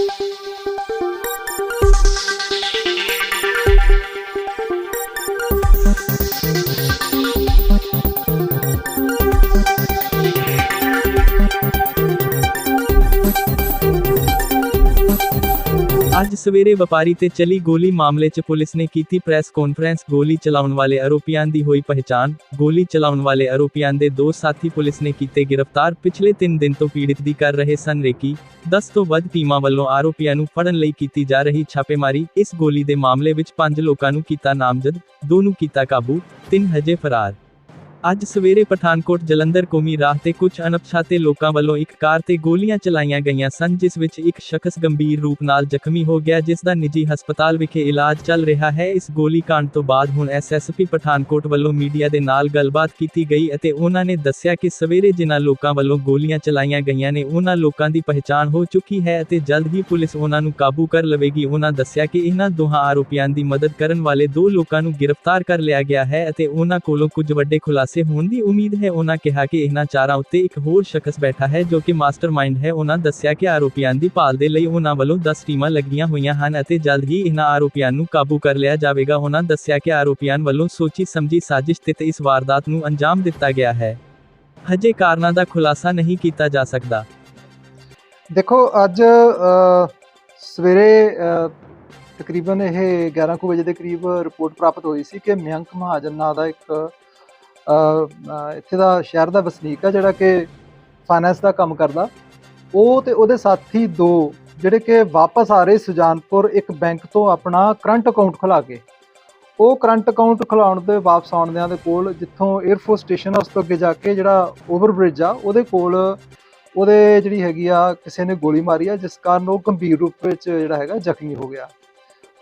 Música ਅੱਜ ਸਵੇਰੇ ਵਪਾਰੀ ਤੇ ਚਲੀ ਗੋਲੀ ਮਾਮਲੇ 'ਚ ਪੁਲਿਸ ਨੇ ਕੀਤੀ ਪ੍ਰੈਸ ਕਾਨਫਰੰਸ। ਗੋਲੀ ਚਲਾਉਣ ਵਾਲੇ ਆਰੋਪੀਆਂ ਦੀ ਹੋਈ ਪਹਿਚਾਣ। ਗੋਲੀ ਚਲਾਉਣ ਵਾਲੇ ਆਰੋਪੀਆਂ ਦੇ ਦੋ ਸਾਥੀ ਪੁਲਿਸ ਨੇ ਕੀਤੇ ਗ੍ਰਿਫਤਾਰ। ਪਿਛਲੇ 3 ਦਿਨ ਤੋਂ ਪੀੜਿਤ ਦੀ ਕਰ ਰਹੇ ਸਨ ਰੇਕੀ 10 ਤੋਂ ਵੱਧ ਟੀਮਾਂ ਵੱਲੋਂ ਆਰੋਪੀਆਂ ਨੂੰ ਫੜਨ ਲਈ ਕੀਤੀ ਜਾ ਰਹੀ ਛਾਪੇਮਾਰੀ। ਇਸ ਗੋਲੀ ਦੇ ਮਾਮਲੇ ਵਿੱਚ 5 ਲੋਕਾਂ ਨੂੰ ਕੀਤਾ ਨਾਮਜ਼ਦ, ਦੋ ਨੂੰ ਕੀਤਾ ਕਾਬੂ, ਤਿੰਨ ਹਜੇ ਫਰਾਰ। ਅੱਜ ਸਵੇਰੇ ਪਠਾਨਕੋਟ ਜਲੰਧਰ ਕੌਮੀ ਰਾਹ ਤੇ ਕੁਝ ਅਣਪਛਾਤੇ ਲੋਕਾਂ ਵੱਲੋਂ ਇੱਕ ਕਾਰ ਤੇ ਗੋਲੀਆਂ ਚਲਾਈਆਂ ਗਈਆਂ ਸਨ, ਜਿਸ ਵਿੱਚ ਇੱਕ ਸ਼ਖਸ ਗੰਭੀਰ ਰੂਪ ਨਾਲ ਜ਼ਖਮੀ ਹੋ ਗਿਆ, ਜਿਸ ਦਾ ਨਿੱਜੀ ਹਸਪਤਾਲ ਵਿਖੇ ਇਲਾਜ ਚੱਲ ਰਿਹਾ ਹੈ। ਇਸ ਗੋਲੀ ਕਾਂਡ ਤੋਂ ਬਾਅਦ ਹੁਣ ਐਸਐਸਪੀ ਪਠਾਨਕੋਟ ਵੱਲੋਂ ਮੀਡੀਆ ਦੇ ਨਾਲ ਗੱਲਬਾਤ ਕੀਤੀ ਗਈ ਅਤੇ ਉਹਨਾਂ ਨੇ ਦੱਸਿਆ ਕਿ ਸਵੇਰੇ ਜਿਨ੍ਹਾਂ ਲੋਕਾਂ ਵੱਲੋਂ ਗੋਲੀਆਂ ਚਲਾਈਆਂ ਗਈਆਂ ਨੇ, ਉਹਨਾਂ ਲੋਕਾਂ ਦੀ ਪਹਿਚਾਣ ਹੋ ਚੁੱਕੀ ਹੈ ਅਤੇ ਜਲਦ ਹੀ ਪੁਲਿਸ ਉਹਨਾਂ ਨੂੰ ਕਾਬੂ ਕਰ ਲਵੇਗੀ। ਉਹਨਾਂ ਦੱਸਿਆ ਕਿ ਇਹਨਾਂ ਦੋਹਾਂ ਆਰੋਪੀਆਂ ਦੀ ਮਦਦ ਕਰਨ ਵਾਲੇ ਦੋ ਲੋਕਾਂ ਨੂੰ ਗ੍ਰਿਫਤਾਰ ਕਰ ਲਿਆ ਗਿਆ ਹੈ ਅਤੇ ਉਹਨਾਂ ਕੋਲੋਂ ਕੁਝ ਵੱਡੇ ਖੁਲਾਸੇ ਹੋਣ ਦੀ ਉਮੀਦ ਹੈ। ਉਹਨਾਂ ਕਿਹਾ ਕਿ ਇਹਨਾਂ ਚਾਰਾਂ ਉੱਤੇ ਇੱਕ ਹੋਰ ਸ਼ਖਸ ਬੈਠਾ ਹੈ ਜੋ ਕਿ ਮਾਸਟਰਮਾਈਂਡ ਹੈ। ਉਹਨਾਂ ਦੱਸਿਆ ਕਿ ਆਰੋਪੀਆਂ ਦੀ ਭਾਲ ਦੇ ਲਈ ਉਹਨਾਂ ਵੱਲੋਂ 10 ਟੀਮਾਂ ਲੱਗੀਆਂ ਹੋਈਆਂ ਹਨ ਅਤੇ ਜਲਦ ਹੀ ਇਹਨਾਂ ਆਰੋਪੀਆਂ ਨੂੰ ਕਾਬੂ ਕਰ ਲਿਆ ਜਾਵੇਗਾ। ਉਹਨਾਂ ਦੱਸਿਆ ਕਿ ਆਰੋਪੀਆਂ ਵੱਲੋਂ ਸੋਚੀ ਸਮਝੀ ਸਾਜ਼ਿਸ਼ ਤਹਿਤ ਇਸ ਵਾਰਦਾਤ ਨੂੰ ਅੰਜਾਮ ਦਿੱਤਾ ਗਿਆ ਹੈ। ਹਜੇ ਕਾਰਨਾਂ ਦਾ ਖੁਲਾਸਾ ਨਹੀਂ ਕੀਤਾ ਜਾ ਸਕਦਾ। ਦੇਖੋ, ਅੱਜ ਸਵੇਰੇ ਤਕਰੀਬਨ ਇਹ 11 ਵਜੇ ਦੇ ਕਰੀਬ ਰਿਪੋਰਟ ਪ੍ਰਾਪਤ ਹੋਈ ਸੀ ਕਿ ਮਯੰਕ ਮਹਾਜਨ ਨਾਂ ਦਾ ਇੱਕ ਇੱਥੇ ਦਾ ਸ਼ਹਿਰ ਦਾ ਵਸਨੀਕ ਆ ਜਿਹੜਾ ਕਿ ਫਾਈਨੈਂਸ ਦਾ ਕੰਮ ਕਰਦਾ। ਉਹ ਤੇ ਉਹਦੇ ਸਾਥੀ ਦੋ, ਜਿਹੜੇ ਕਿ ਵਾਪਸ ਆ ਰਹੇ ਸੁਜਾਨਪੁਰ, ਇੱਕ ਬੈਂਕ ਤੋਂ ਆਪਣਾ ਕਰੰਟ ਅਕਾਊਂਟ ਖੁਲਾ ਕੇ। ਉਹ ਕਰੰਟ ਅਕਾਊਂਟ ਖੁਲਾਉਣ ਦੇ ਵਾਪਸ ਆਉਣਦਿਆਂ ਦੇ ਕੋਲ ਜਿੱਥੋਂ 에ਅਰਫੋਰਸ ਸਟੇਸ਼ਨ ਆ, ਉਸ ਤੋਂ ਅੱਗੇ ਜਾ ਕੇ ਜਿਹੜਾ ਓਵਰ ਬ੍ਰਿਜ ਆ, ਉਹਦੇ ਕੋਲ ਉਹਦੇ ਜਿਹੜੀ ਹੈਗੀ ਆ, ਕਿਸੇ ਨੇ ਗੋਲੀ ਮਾਰੀ ਆ, ਜਿਸ ਕਾਰਨ ਉਹ ਗੰਭੀਰ ਰੂਪ ਵਿੱਚ ਜਿਹੜਾ ਹੈਗਾ ਜ਼ਖਮੀ ਹੋ ਗਿਆ।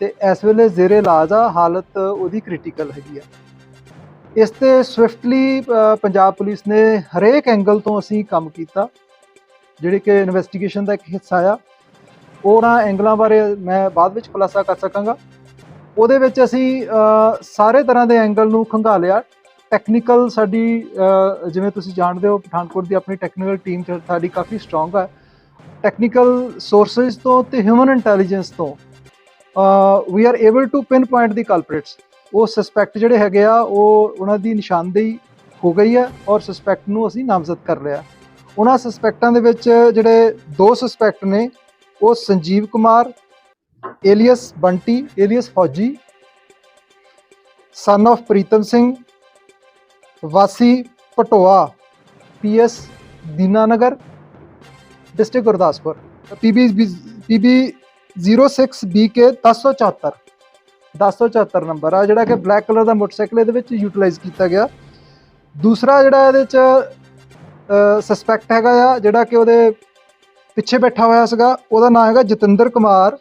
ਤੇ ਇਸ ਵੇਲੇ ਜ਼ੇਰੇ ਇਲਾਜ ਆ, ਹਾਲਤ ਉਹਦੀ ਕ੍ਰਿਟੀਕਲ ਹੈਗੀ ਆ। ਇਸ ਤੇ ਸਵਿਫਟਲੀ ਪੰਜਾਬ ਪੁਲਿਸ ਨੇ ਹਰੇਕ ਐਂਗਲ ਤੋਂ ਅਸੀਂ ਕੰਮ ਕੀਤਾ, ਜਿਹੜੀ ਕਿ ਇਨਵੈਸਟੀਗੇਸ਼ਨ ਦਾ ਇੱਕ ਹਿੱਸਾ ਆ। ਉਹਨਾਂ ਐਂਗਲਾਂ ਬਾਰੇ ਮੈਂ ਬਾਅਦ ਵਿੱਚ ਖੁਲਾਸਾ ਕਰ ਸਕਾਂਗਾ। ਉਹਦੇ ਵਿੱਚ ਅਸੀਂ ਸਾਰੇ ਤਰ੍ਹਾਂ ਦੇ ਐਂਗਲ ਨੂੰ ਖੰਗਾਲਿਆ ਟੈਕਨੀਕਲ ਸਾਡੀ ਜਿਵੇਂ ਤੁਸੀਂ ਜਾਣਦੇ ਹੋ, ਪਠਾਨਕੋਟ ਦੀ ਆਪਣੀ ਟੈਕਨੀਕਲ ਟੀਮ ਸਾਡੀ ਕਾਫੀ ਸਟਰੋਂਗ ਹੈ ਟੈਕਨੀਕਲ ਸੋਰਸਸ ਤੋਂ ਤੇ ਹਿਊਮਨ ਇੰਟੈਲੀਜੈਂਸ ਤੋਂ we are able to pinpoint the culprits ਉਹ ਸਸਪੈਕਟ ਜਿਹੜੇ ਹੈਗੇ ਆ, ਉਹ ਉਹਨਾਂ ਦੀ ਨਿਸ਼ਾਨਦੇਹੀ ਹੋ ਗਈ ਹੈ ਔਰ ਸਸਪੈਕਟ ਨੂੰ ਅਸੀਂ ਨਾਮਜ਼ਦ ਕਰ ਲਿਆ। ਉਹਨਾਂ ਸਸਪੈਕਟਾਂ ਦੇ ਵਿੱਚ ਜਿਹੜੇ ਦੋ ਸਸਪੈਕਟ ਨੇ, ਉਹ Sanjeev Kumar, alias Bunty, alias Fauji son of Pritam Singh, ਵਾਸੀ Patoa PS Dinanagar, district Gurdaspur. PB PB 06BK 1074 1074 number ਆ, ਜਿਹੜਾ ਕਿ ਬਲੈਕ ਕਲਰ ਦਾ ਮੋਟਰਸਾਈਕਲ ਇਹਦੇ ਵਿੱਚ ਯੂਟਿਲਾਈਜ਼ ਕੀਤਾ ਗਿਆ। ਦੂਸਰਾ ਜਿਹੜਾ ਇਹਦੇ ਚ ਸਸਪੈਕਟ ਹੈਗਾ ਆ, ਜਿਹੜਾ ਕਿ ਉਹਦੇ ਪਿੱਛੇ ਬੈਠਾ ਹੋਇਆ ਸੀਗਾ, ਉਹਦਾ ਨਾਮ ਹੈਗਾ Jatinder Kumar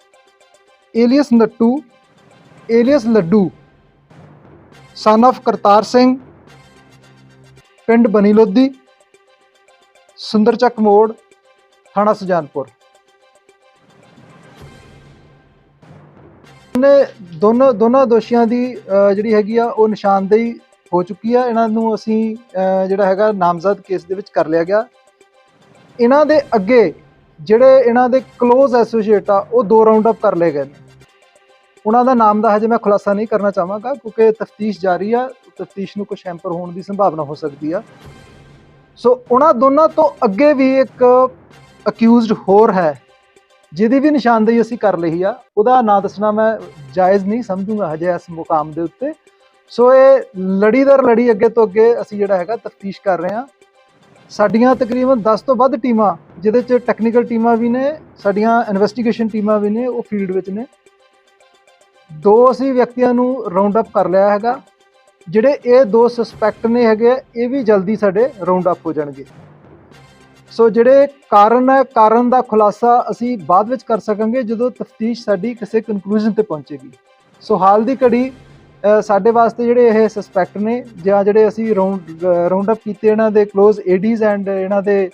alias Nattu alias Laddu son of Kartar Singh, ਪਿੰਡ ਬਨੀ ਲੋਧੀ, ਸੁੰਦਰਚੱਕ ਮੋੜ, ਥਾਣਾ ਸੁਜਾਨਪੁਰ। ਨੇ ਦੋਨੋਂ, ਦੋਨਾਂ ਦੋਸ਼ੀਆਂ ਦੀ ਜਿਹੜੀ ਹੈਗੀ ਆ, ਉਹ ਨਿਸ਼ਾਨਦੇਹੀ ਹੋ ਚੁੱਕੀ ਆ। ਇਹਨਾਂ ਨੂੰ ਅਸੀਂ ਜਿਹੜਾ ਹੈਗਾ ਨਾਮਜ਼ਦ ਕੇਸ ਦੇ ਵਿੱਚ ਕਰ ਲਿਆ ਗਿਆ। ਇਹਨਾਂ ਦੇ ਅੱਗੇ ਜਿਹੜੇ ਇਹਨਾਂ ਦੇ ক্লোਜ਼ ਐਸੋਸੀਏਟ ਆ, ਉਹ ਦੋ ਰਾਉਂਡ ਅਪ ਕਰ ਲਏ ਗਏ ਨੇ। ਉਹਨਾਂ ਦਾ ਨਾਮ ਦਾ ਹਜੇ ਮੈਂ ਖੁਲਾਸਾ ਨਹੀਂ ਕਰਨਾ ਚਾਹਾਂਗਾ, ਕਿਉਂਕਿ ਤਫਤੀਸ਼ ਜਾਰੀ ਆ। ਤਫਤੀਸ਼ ਨੂੰ ਕੁਝ ਹੈਂਪਰ ਹੋਣ ਦੀ ਸੰਭਾਵਨਾ ਹੋ ਸਕਦੀ ਆ। ਸੋ ਉਹਨਾਂ ਦੋਨਾਂ ਤੋਂ ਅੱਗੇ ਵੀ ਇੱਕ ਅਕਿਊਜ਼ਡ ਹੋਰ ਹੈ। ਜਿਹਦੀ ਵੀ ਨਿਸ਼ਾਨਦੇਹੀ ਅਸੀਂ ਕਰ ਲਈ ਆ, ਉਹਦਾ ਨਾਂ ਦੱਸਣਾ ਮੈਂ ਜਾਇਜ਼ ਨਹੀਂ, ਸਮਝੂੰਗਾ ਹਜੇ ਇਸ ਮੁਕਾਮ ਦੇ ਉੱਤੇ। ਸੋ ਇਹ ਲੜੀਦਾਰ ਲੜੀ ਅੱਗੇ ਤੋਂ ਅੱਗੇ ਅਸੀਂ ਜਿਹੜਾ ਹੈਗਾ ਤਫਤੀਸ਼ ਕਰ ਰਹੇ ਹਾਂ। ਸਾਡੀਆਂ ਤਕਰੀਬਨ 10 ਤੋਂ ਵੱਧ ਟੀਮਾਂ, ਜਿਹਦੇ ਚ ਟੈਕਨੀਕਲ ਟੀਮਾਂ ਵੀ ਨੇ, ਸਾਡੀਆਂ ਇਨਵੈਸਟੀਗੇਸ਼ਨ ਟੀਮਾਂ ਵੀ ਨੇ, ਉਹ ਫੀਲਡ ਵਿੱਚ ਨੇ। ਦੋ ਅਸੀਂ ਵਿਅਕਤੀਆਂ ਨੂੰ ਰਾਉਂਡ ਅਪ ਕਰ ਲਿਆ ਹੈਗਾ। ਜਿਹੜੇ ਇਹ ਦੋ ਸਸਪੈਕਟ ਨੇ ਹੈਗੇ, ਇਹ ਵੀ ਜਲਦੀ ਸਾਡੇ ਰਾਉਂਡ ਅਪ ਹੋ ਜਾਣਗੇ। ਸੋ ਜਿਹੜੇ ਕਾਰਨ ਹੈ, ਕਾਰਨ ਦਾ ਖੁਲਾਸਾ ਅਸੀਂ ਬਾਅਦ ਵਿੱਚ ਕਰ ਸਕਾਂਗੇ ਜਦੋਂ ਤਫਤੀਸ਼ ਸਾਡੀ ਕਿਸੇ ਕਨਕਲੂਜਨ ਤੇ ਪਹੁੰਚੇਗੀ। ਸੋ ਹਾਲ ਦੀ ਘੜੀ ਸਾਡੇ ਵਾਸਤੇ ਜਿਹੜੇ ਇਹ ਸਸਪੈਕਟ ਨੇ ਜਾਂ ਜਿਹੜੇ ਅਸੀਂ ਰਾਉਂਡ ਰਾਉਂਡ ਅਪ ਕੀਤੇ ਇਹਨਾਂ ਦੇ ক্লোਜ਼ ਏਡੀਜ਼ ਐਂਡ ਇਹਨਾਂ ਦੇ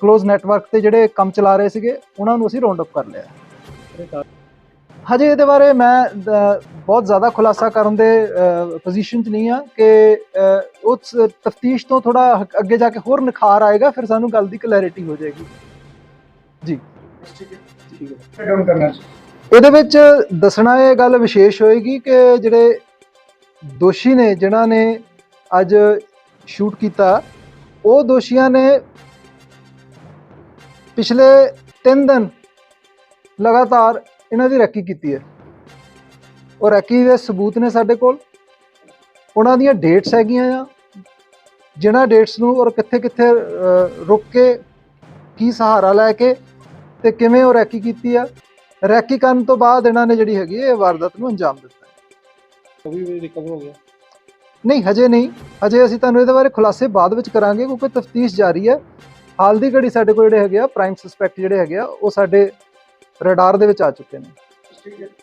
ক্লোਜ਼ ਨੈਟਵਰਕ ਤੇ ਜਿਹੜੇ ਕੰਮ ਚਲਾ ਰਹੇ ਸੀਗੇ, ਉਹਨਾਂ ਨੂੰ ਅਸੀਂ ਰਾਉਂਡ ਅਪ ਕਰ ਲਿਆ। ਹਜੇ ਇਹਦੇ ਬਾਰੇ ਮੈਂ ਬਹੁਤ ਜ਼ਿਆਦਾ ਖੁਲਾਸਾ ਕਰਨ ਦੇ ਪੋਜੀਸ਼ਨ 'ਚ ਨਹੀਂ ਆ ਕਿ ਉਸ ਤਫਤੀਸ਼ ਤੋਂ ਥੋੜਾ ਅੱਗੇ ਜਾ ਕੇ ਹੋਰ ਨਿਖਾਰ ਆਏਗਾ ਫਿਰ ਸਾਨੂੰ ਗੱਲ ਦੀ ਕਲੈਰਿਟੀ ਹੋ ਜਾਏਗੀ। ਜੀ। ਠੀਕ ਹੈ। ਠੀਕ ਹੈ ਡਾਊਨ ਕਰਨਾ ਇਹਦੇ ਵਿੱਚ ਦੱਸਣਾ ਇਹ ਗੱਲ ਵਿਸ਼ੇਸ਼ ਹੋਏਗੀ ਕਿ ਜਿਹੜੇ ਦੋਸ਼ੀ ਨੇ ਜਿਨ੍ਹਾਂ ਨੇ ਅੱਜ ਸ਼ੂਟ ਕੀਤਾ ਉਹ ਦੋਸ਼ੀਆਂ ਨੇ ਪਿਛਲੇ 3 ਦਿਨ ਲਗਾਤਾਰ ਇਹਨਾਂ ਦੀ ਰੈਕੀ ਕੀਤੀ ਹੈ। ਔਰ ਰੈਕੀ ਦੇ ਸਬੂਤ ਨੇ ਸਾਡੇ ਕੋਲ। ਉਹਨਾਂ ਦੀਆਂ ਡੇਟਸ ਹੈਗੀਆਂ ਆ। ਜਿਨ੍ਹਾਂ ਡੇਟਸ ਨੂੰ ਔਰ ਕਿੱਥੇ ਕਿੱਥੇ ਰੁਕ ਕੇ ਕੀ ਸਹਾਰਾ ਲੈ ਕੇ ਤੇ ਕਿਵੇਂ ਉਹ ਰੈਕੀ ਕੀਤੀ ਆ। ਰੈਕੀ ਕਰਨ ਤੋਂ ਬਾਅਦ ਇਹਨਾਂ ਨੇ ਜਿਹੜੀ ਹੈਗੀ ਇਹ ਵਾਰਦਾਤ ਨੂੰ ਅੰਜਾਮ ਦਿੱਤਾ। ਉਹ ਵੀ ਰਿਕਵਰ ਹੋ ਗਿਆ? ਨਹੀਂ ਹਜੇ ਨਹੀਂ। ਹਜੇ ਅਸੀਂ ਤੁਹਾਨੂੰ ਇਹਦੇ ਬਾਰੇ ਖੁਲਾਸੇ ਬਾਅਦ ਵਿੱਚ ਕਰਾਂਗੇ ਕਿਉਂਕਿ ਤਫਤੀਸ਼ ਜਾਰੀ ਹੈ। ਹਾਲ ਦੀ ਘੜੀ ਸਾਡੇ ਕੋਲ ਜਿਹੜੇ ਹੈਗੇ ਆ ਪ੍ਰਾਈਮ ਸਸਪੈਕਟ ਜਿਹੜੇ ਹੈਗੇ ਆ ਉਹ ਸਾਡੇ ਰਡਾਰ ਦੇ ਵਿੱਚ ਆ ਚੁੱਕੇ ਨੇ।